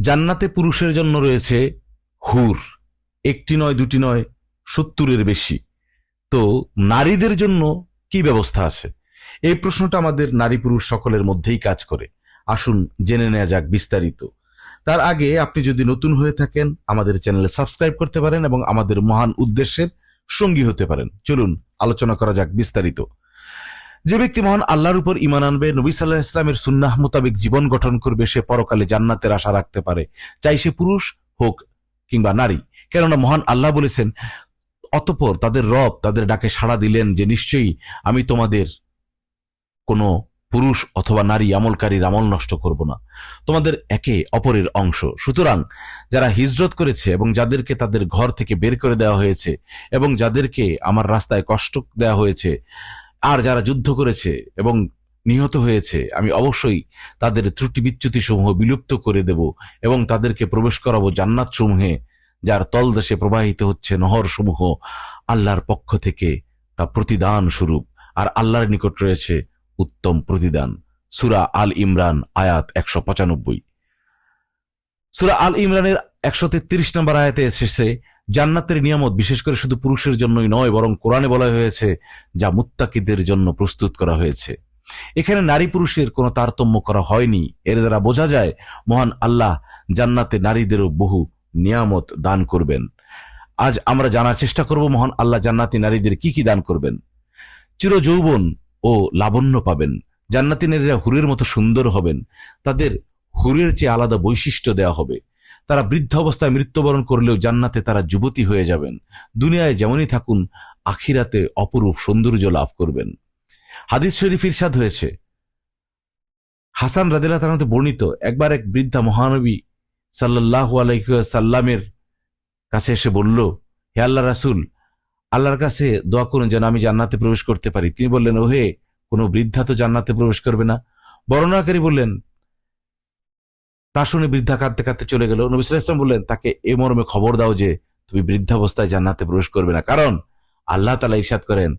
জান্নাতে পুরুষের জন্য রয়েছে হুর। একটি নয়, দুটি নয়, সত্তরের বেশি। তো নারীদের জন্য কি ব্যবস্থা আছে? এই প্রশ্নটা আমাদের নারী পুরুষ সকলের মধ্যেই কাজ করে। আসুন জেনে নেওয়া যাক বিস্তারিত। তার আগে আপনি যদি নতুন হয়ে থাকেন, আমাদের চ্যানেলে সাবস্ক্রাইব করতে পারেন এবং আমাদের মহান উদ্দেশ্যের সঙ্গী হতে পারেন। চলুন, আলোচনা করা যাক বিস্তারিত। যে ব্যক্তি মহান আল্লাহর উপর ইমান আনবে, নবী সাল্লাহ ইসলামের সুন্নাহ মোতাবেক জীবন গঠন করবে, সে পরকালে জান্নাতের আশা রাখতে পারে। চাই সে পুরুষ হোক কিংবা নারী। কেননা মহান আল্লাহ বলেছেন, অতপর তাদের রব তাদের ডাকে সাড়া দিলেন যে নিশ্চয়ই আমি তোমাদের কোনো পুরুষ অথবা নারী আমলকারীর আমল নষ্ট করব না। তোমাদের একে অপরের অংশ। সুতরাং যারা হিজরত করেছে এবং যাদেরকে তাদের ঘর থেকে বের করে দেওয়া হয়েছে এবং যাদেরকে আমার রাস্তায় কষ্ট দেওয়া হয়েছে আর যারা যুদ্ধ করেছে এবং নিহত হয়েছে, আমি অবশ্যই তাদের ত্রুটি বিচ্যুতি সমূহ বিলুপ্ত করে দেব এবং তাদেরকে প্রবেশ করাবো জান্নাত সমূহে যার তলদেশে প্রবাহিত হচ্ছে নহর সমূহ আল্লাহর পক্ষ থেকে তা প্রতিদান স্বরূপ। আর আল্লাহর নিকট রয়েছে উত্তম প্রতিদান। সুরা আল ইমরান, আয়াত একশো পঁচানব্বই। সুরা আল ইমরানের একশো তেত্রিশ নম্বর আয়াতে এসেছে জান্নাতের নিয়ামত বিশেষ করে শুধু পুরুষের জন্যই নয়, বরং কোরআনে বলা হয়েছে যা মুত্তাকিদের জন্য প্রস্তুত করা হয়েছে। এখানে নারী পুরুষের কোনো তারতম্য করা হয়নি। এর দ্বারা বোঝা যায়, মহান আল্লাহ জান্নাতে নারীদেরও বহু নিয়ামত দান করবেন। আজ আমরা জানার চেষ্টা করব, মহান আল্লাহ জান্নাতি নারীদের কি কি দান করবেন। চির যৌবন ও লাবণ্য পাবেন। জান্নাতি নারীরা হুরের মতো সুন্দর হবেন। তাদের হুরের চেয়ে আলাদা বৈশিষ্ট্য দেওয়া হবে। তারা বৃদ্ধ অবস্থায় মৃত্যুবরণ করলেও জান্নাতে তারা যুবতী হয়ে যাবেন। দুনিয়ায় যেমনই থাকুন, আখিরাতে অপরূপ সৌন্দর্য লাভ করবেন। হাদিস শরীফ ইরশাদ হয়েছে। হাসান রাদিল্লাহ তালাতে বর্ণিত, একবার এক বৃদ্ধা মহানবী সাল্লাহ সাল্লামের কাছে এসে বলল, হে আল্লাহ রাসুল, আল্লাহর কাছে দোয়া করুন যেন আমি জান্নাতে প্রবেশ করতে পারি। তিনি বললেন, ওহে, কোনো বৃদ্ধা তো জান্নাতে প্রবেশ করবে না? বর্ণনাকারী বললেন তা শুনে বৃদ্ধা কাঁদতে কাঁদতে চলে গেল। নবী আলাইহি বললেন, তাকে এ মর্মে খবর দাও যে তুমি বৃদ্ধাবস্থায় জান্নাতে প্রবেশ করবে না। কারণ আল্লাহ তালা ইরশাদ করেন,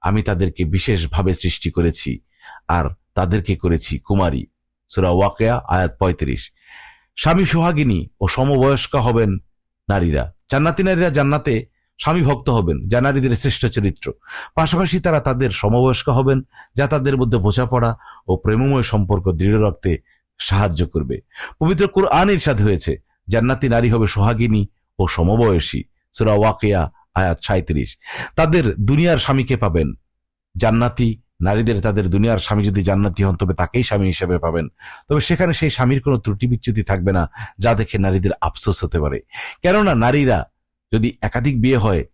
আমি তাদেরকে বিশেষভাবে সৃষ্টি করেছি আর তাদেরকে করেছি কুমারী। সুরা ওয়াকেয়া, আয়াত পঁয়ত্রিশ। স্বামী সোহাগিনী ও সমবয়স্কা হবেন নারীরা। জান্নাতি নারীরা জান্নাতে স্বামী ভক্ত হবেন, যা নারীদের শ্রেষ্ঠ চরিত্র। পাশাপাশি তারা তাদের সমবয়স্ক হবেন, যা তাদের মধ্যে বোঝাপড়া ও প্রেমময় সম্পর্ক দৃঢ় রাখতে সাহায্য করবে। পবিত্র কোরআন ইরশাদ হয়েছে। জান্নাতি নারী হবে সোহাগিনী ও সমবয়সী। সুরা ওয়াকিয়া, আয়াত সাঁত্রিশ তাদের দুনিয়ার স্বামীকে পাবেন। জান্নাতি নারীদের তাদের দুনিয়ার স্বামী যদি জান্নাতি হন, তবে তাকেই স্বামী হিসেবে পাবেন। তবে সেখানে সেই স্বামীর কোনো ত্রুটি বিচ্যুতি থাকবে না, যা দেখে নারীদের আফসোস হতে পারে। কেননা নারীরা যদি একাধিক বিয়ে হয়,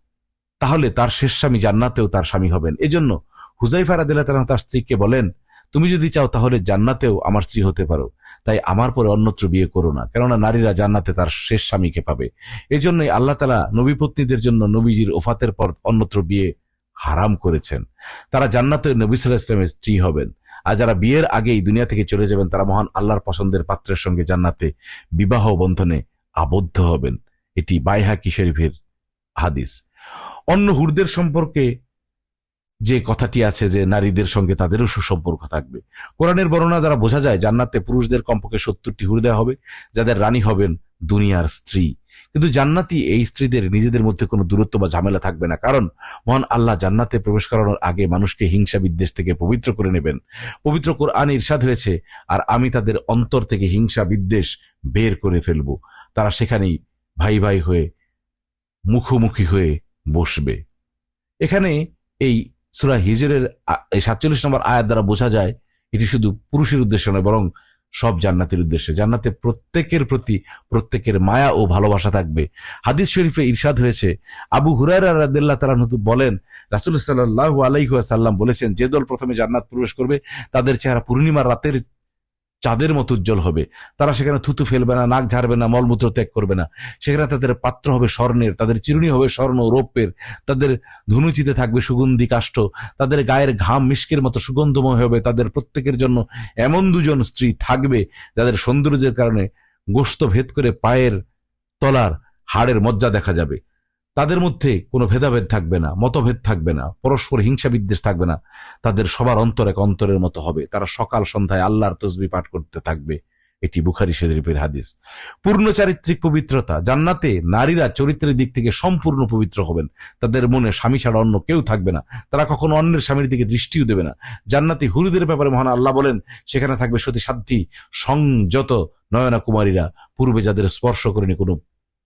তাহলে তার শেষ স্বামী জান্নাতেও তার স্বামী হবেন। এজন্য হুজাইফা রাদিল্লাহ তার স্ত্রীকে বলেন তুমি যদি চাও তাহলে জান্নাতেও আমার স্ত্রী হতে পারো। তাই আমার পরে অন্যত্র বিয়ে করো না। কেননা নারীরা জান্নাতে তার শেষ স্বামীকে পাবে। এজন্যই আল্লাহ তালা নবী পত্নীদের জন্য নবীজির ওফাতের পর অন্যত্র বিয়ে হারাম করেছেন। তারা জান্নাতে নবী সাল্লাহ ইসলামের স্ত্রী হবেন। আর যারা বিয়ের আগেই দুনিয়া থেকে চলে যাবেন, তারা মহান আল্লাহর পছন্দের পাত্রের সঙ্গে জান্নাতে বিবাহ বন্ধনে আবদ্ধ হবেন। এটি বাইহাকি শরীফের হাদিস। অন্য হুরদের সম্পর্কে যে কথাটি আছে যে নারীদের সঙ্গে তাদেরও সুসম্পর্ক থাকবে। কোরআনের বর্ণনা দ্বারা বোঝা যায়, জান্নাতে পুরুষদের কমপক্ষে সত্তরটি হুর দেওয়া হবে, যাদের রানী হবেন দুনিয়ার স্ত্রী। কিন্তু জান্নাতি এই স্ত্রীদের নিজেদের মধ্যে কোনো দূরত্ব বা ঝামেলা থাকবে না। কারণ, মহান আল্লাহ জান্নাতে প্রবেশ করানোর আগে মানুষকে হিংসা বিদ্বেষ থেকে পবিত্র করে নেবেন। পবিত্র কোরআন ইরশাদ হয়েছে, আর আমি তাদের অন্তর থেকে হিংসা বিদ্বেষ বের করে ফেলব। তারা সেখানেই ভাই ভাই হয়ে, মুখোমুখি হয়ে বসবে। এখানে এই সুরা হিজরের এই সাতচল্লিশ নম্বর আয়াত দ্বারা বোঝা যায়, এটি শুধু পুরুষের উদ্দেশ্য নয়, বরং সব জান্নাতের উদ্দেশ্যে। জান্নাতে প্রত্যেকের প্রতি প্রত্যেকের মায়া ও ভালোবাসা থাকবে। হাদিস শরীফে ইরশাদ হয়েছে, আবু হুরায়রা রাদিল্লাহ নতুন বলেন, রাসুল সাল্লাহ আলাইহুয়া সাল্লাম বলেছেন, যে দল প্রথমে জান্নাত প্রবেশ করবে, তাদের চেহারা পূর্ণিমার রাতের চাঁদের মতো উজ্জ্বল হবে। তারা সেখানে থুতু ফেলবে না, নাক ঝাড়বে না, মলমূত্র ত্যাগ করবে না। সেখানে তাদের পাত্র হবে স্বর্ণের, তাদের চিরুনি হবে স্বর্ণ রৌপ্যের। তাদের ধনুচিতে থাকবে সুগন্ধি কাষ্ঠ, তাদের গায়ের ঘাম মিষ্কের মতো সুগন্ধময় হবে। তাদের প্রত্যেকের জন্য এমন দুজন স্ত্রী থাকবে যাদের সৌন্দর্যের কারণে গোস্ত ভেদ করে পায়ের তলার হাড়ের মজ্জা দেখা যাবে। তাদের মধ্যে কোনো ভেদাভেদ থাকবে না, মতভেদ থাকবে না, পরস্পর হিংসা বিদ্বেষ থাকবে না। তাদের সবার অন্তর এক অন্তরের মতো হবে। তারা সকাল সন্ধ্যায় আল্লাহর তসবি পাঠ করতে থাকবে। এটি বুখারি শরীফের হাদিস। পূর্ণ চারিত্রিক পবিত্রতা। জান্নাতে নারীরা চরিত্রের দিক থেকে সম্পূর্ণ পবিত্র হবেন। তাদের মনে স্বামী ছাড়া অন্য কেউ থাকবে না। তারা কখনো অন্যের স্বামীর দিকে দৃষ্টিও দেবে না। জান্নাতি হুরুদের ব্যাপারে মহান আল্লাহ বলেন, সেখানে থাকবে সতী সাধ্যী সংযত নয়না কুমারীরা পূর্বে যাদের স্পর্শ করেনি কোনো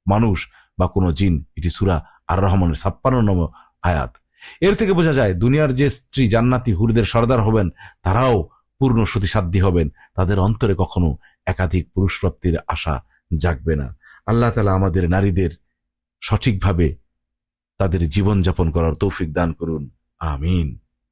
মানুষ বা কোনো জিন এটি সুরা আর রহমানের ছাপ্পান্ন নম আয়াত। এর থেকে বোঝা যায়, দুনিয়ার যে স্ত্রী জান্নাতি হুরদের সর্দার হবেন, তারাও পূর্ণ সতীসাধ্যী হবেন। তাদের অন্তরে কখনো একাধিক পুরুষ প্রাপ্তির আশা জাগবে না। আল্লাহ তালা আমাদের নারীদের সঠিকভাবে তাদের জীবনযাপন করার তৌফিক দান করুন। আমিন।